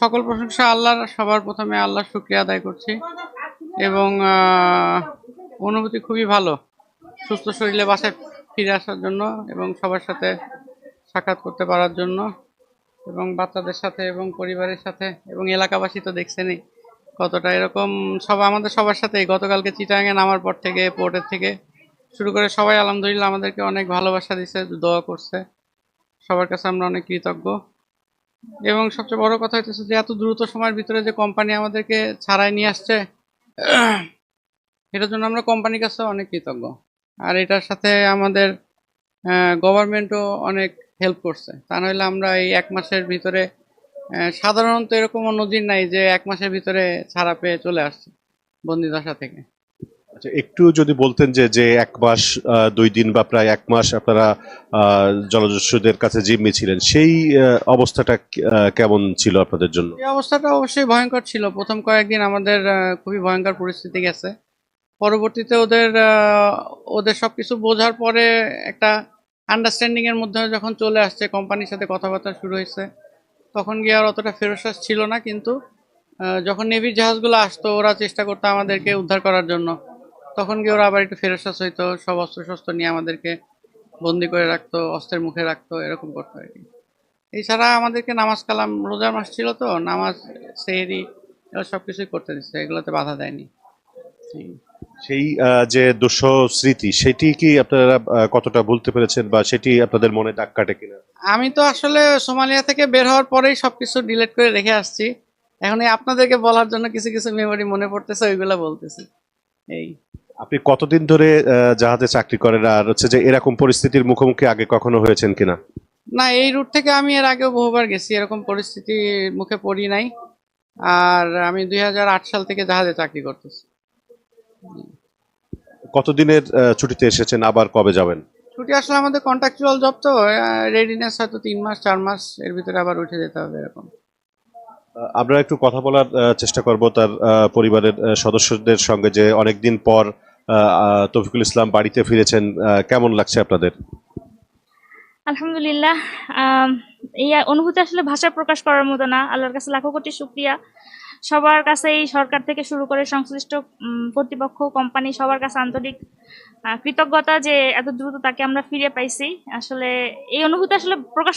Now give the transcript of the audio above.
সকল প্রশংসা আল্লাহর, সবার প্রথমে আল্লাহর শুক্রিয়া আদায় করছি এবং অনুভূতি খুবই ভালো। সুস্থ শরীরে বাসায় ফিরে আসার জন্য এবং সবার সাথে সাক্ষাৎ করতে পারার জন্য এবং বাচ্চাদের সাথে এবং পরিবারের সাথে এবং এলাকাবাসী তো দেখছেনই কতটা এরকম। সব আমাদের সবার সাথে গতকালকে চিটাঙে নামার পর থেকে পোর্টের থেকে শুরু করে সবাই আলহামদুলিল্লাহ আমাদেরকে অনেক ভালোবাসা দিচ্ছে দোয়া করছে। সবার কাছে আমরা অনেক কৃতজ্ঞ। এবং সবচেয়ে বড় কথা হইতেছে যে এত দ্রুত সময়ের ভিতরে যে কোম্পানি আমাদেরকে ছাড়াই নিয়ে আসছে, এটার জন্য আমরা কোম্পানির কাছে অনেক কৃতজ্ঞ। আর এটার সাথে আমাদের গভর্নমেন্টও অনেক হেল্প করছে। তা নইলে আমরা এই এক মাসের ভিতরে সাধারণত এরকম নজির নাই যে এক মাসের ভিতরে ছাড়া পেয়ে চলে আসছে বন্দি দশা থেকে। আচ্ছা একটু যদি বলতেন যে যে এক মাস দুই দিন বা প্রায় এক মাস আপনারা জলদস্যুদের কাছে জিম্মি ছিলেন, সেই অবস্থাটা কেমন ছিল আপনাদের জন্য? এই অবস্থাটা অবশ্যই ভয়ঙ্কর ছিল। প্রথম কয়েকদিন আমাদের খুবই ভয়ঙ্কর পরিস্থিতি গেছে। পরবর্তীতে ওদের ওদের সবকিছু বোঝার পরে একটা আন্ডারস্ট্যান্ডিং এর মধ্যে যখন চলে আসছে, কোম্পানির সাথে কথাবার্তা শুরু হয়েছে, তখন গিয়ে আর অতটা ফেরোসাস ছিল না। কিন্তু যখন নেভির জাহাজগুলো আসতো, ওরা চেষ্টা করতো আমাদেরকে উদ্ধার করার জন্য। তখন গিয়ে ওরা আবার একটু ফেরোসাস হইতো সব অস্ত্র শস্ত্র নিয়ে আমাদেরকে বন্দি করে রাখতো অস্ত্রের মুখে রাখতো এরকম করতো আর কি। এছাড়া আমাদেরকে নামাজ কালাম রোজার মাস ছিল তো নামাজ সেহেরি সব কিছুই করতে দিচ্ছে এগুলোতে বাধা দেয়নি। সেই যে দুঃস স্মৃতি সেটি কি আপনারা কতটা ভুলতে পেরেছেন বা সেটি আপনাদের মনে দাগ কাটে কিনা? আমি তো আসলে সোমালিয়া থেকে বের হওয়ার পরেই সবকিছু ডিলিট করে রেখে আসছি। এখন আপনাদেরকে বলার জন্য কিছু কিছু মেমোরি মনে পড়তেছে ওইগুলো বলতেছি। এই। আপনি কতদিন ধরে জাহাজে চাকরি করেন আর হচ্ছে যে এরকম পরিস্থিতির মুখোমুখি আগে কখনো হয়েছেন কিনা? না এই রুট থেকে আমি এর আগেও বহুবার গেছি এরকম পরিস্থিতির মুখে পড়ি নাই। আর আমি দু হাজার আট সাল থেকে জাহাজে চাকরি করতেছি। কতদিনের ছুটিতে এসেছেন আবার কবে যাবেন? ছুটি আসলে আমাদের কন্ট্রাকচুয়াল জব তো রেডিনেস হয়তো তিন মাস চার মাস এর ভিতরে আবার উঠে যেতে হবে এরকম। আমরা একটু কথা বলার চেষ্টা করব তার পরিবারের সদস্যদের সঙ্গে যে অনেকদিন পর তফিকুল ইসলাম বাড়িতে ফিরেছেন কেমন লাগছে আপনাদের? আলহামদুলিল্লাহ এই অনুভূতি আসলে ভাষায় প্রকাশ করার মতো না। আল্লাহর কাছে লাখো কোটি শুক্রিয়া। সবার কাছে এই সরকার থেকে শুরু করে সংশ্লিষ্ট কর্তৃপক্ষ, কোম্পানি, সবার কাছে আন্তরিক কৃতজ্ঞতা যে এত দ্রুত তাকে আমরা ফিরে পাইছি। আসলে এই অনুভূতি আসলে প্রকাশ